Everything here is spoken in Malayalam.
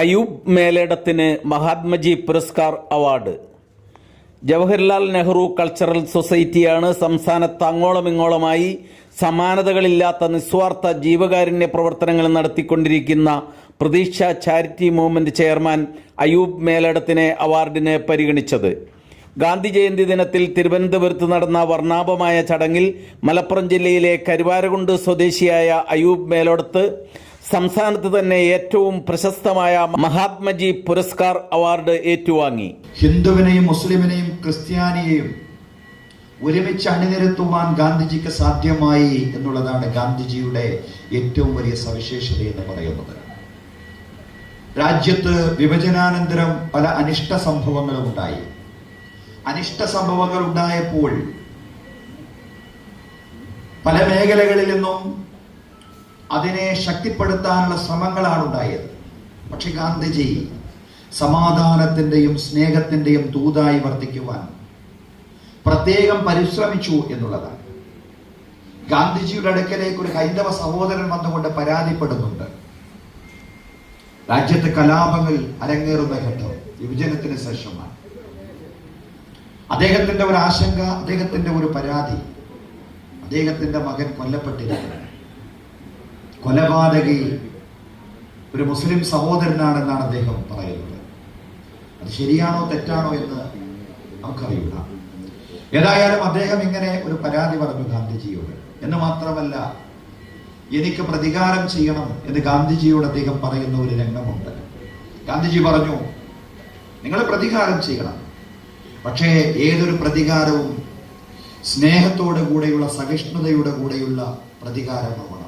അയൂബ് മേലേടത്തിന് മഹാത്മജി പുരസ്കാർ അവാർഡ്. ജവഹർലാൽ നെഹ്റു കൾച്ചറൽ സൊസൈറ്റിയാണ് സംസ്ഥാനത്ത് അങ്ങോളം ഇങ്ങോളമായി സമാനതകളില്ലാത്ത നിസ്വാർത്ഥ ജീവകാരുണ്യ പ്രവർത്തനങ്ങൾ നടത്തിക്കൊണ്ടിരിക്കുന്ന Pratheeksha charity movement chairman Ayub മേലേടത്തിനെ അവാർഡിന് പരിഗണിച്ചത്. ഗാന്ധി ജയന്തി ദിനത്തിൽ തിരുവനന്തപുരത്ത് നടന്ന വർണാഭമായ ചടങ്ങിൽ മലപ്പുറം ജില്ലയിലെ കരുവാരകുണ്ട് സ്വദേശിയായ അയൂബ് മേലോടത്ത് സംസ്ഥാനത്ത് തന്നെ ഏറ്റവും പ്രശസ്തമായ മഹാത്മജി പുരസ്കാർ അവാർഡ് ഏറ്റുവാങ്ങി. ഹിന്ദുവിനെയും മുസ്ലിമിനെയും ക്രിസ്ത്യാനിയെയും ഒരുമിച്ച് അണിനിരത്തുവാൻ ഗാന്ധിജിക്ക് സാധ്യമായി എന്നുള്ളതാണ് ഗാന്ധിജിയുടെ ഏറ്റവും വലിയ സവിശേഷത എന്ന് പറയുന്നത്. രാജ്യത്ത് വിഭജനാനന്തരം പല അനിഷ്ട സംഭവങ്ങളും ഉണ്ടായി. അനിഷ്ട സംഭവങ്ങൾ ഉണ്ടായപ്പോൾ പല മേഖലകളിൽ നിന്നും അതിനെ ശക്തിപ്പെടുത്താനുള്ള ശ്രമങ്ങളാണ് ഉണ്ടായത് പക്ഷെ ഗാന്ധിജി സമാധാനത്തിന്റെയും സ്നേഹത്തിന്റെയും തൂതായി വർദ്ധിക്കുവാൻ പ്രത്യേകം പരിശ്രമിച്ചു എന്നുള്ളതാണ്. ഗാന്ധിജിയുടെ അടുക്കലേക്ക് ഒരു ഹൈന്ദവ സഹോദരൻ വന്നുകൊണ്ട് പരാതിപ്പെടുന്നുണ്ട്. രാജ്യത്ത് കലാപങ്ങൾ അരങ്ങേറുന്ന ഘട്ടം വിഭജനത്തിന് ശേഷമാണ്. അദ്ദേഹത്തിന്റെ ഒരു ആശങ്ക അദ്ദേഹത്തിന്റെ ഒരു പരാതി അദ്ദേഹത്തിന്റെ മകൻ കൊല്ലപ്പെട്ടിരിക്കുന്നു. കൊലപാതകി ഒരു മുസ്ലിം സഹോദരനാണെന്നാണ് അദ്ദേഹം പറയുന്നത്. അത് ശരിയാണോ തെറ്റാണോ എന്ന് നമുക്കറിയില്ല. ഏതായാലും അദ്ദേഹം ഇങ്ങനെ ഒരു പരാതി പറഞ്ഞു ഗാന്ധിജിയോട്. എന്ന് മാത്രമല്ല എനിക്ക് പ്രതികാരം ചെയ്യണം എന്ന് ഗാന്ധിജിയോട് അദ്ദേഹം പറയുന്ന ഒരു രംഗമുണ്ട്. ഗാന്ധിജി പറഞ്ഞു നിങ്ങൾ പ്രതികാരം ചെയ്യണം. പക്ഷേ ഏതൊരു പ്രതികാരവും സ്നേഹത്തോടു കൂടെയുള്ള സഹിഷ്ണുതയുടെ കൂടെയുള്ള പ്രതികാരമാവണം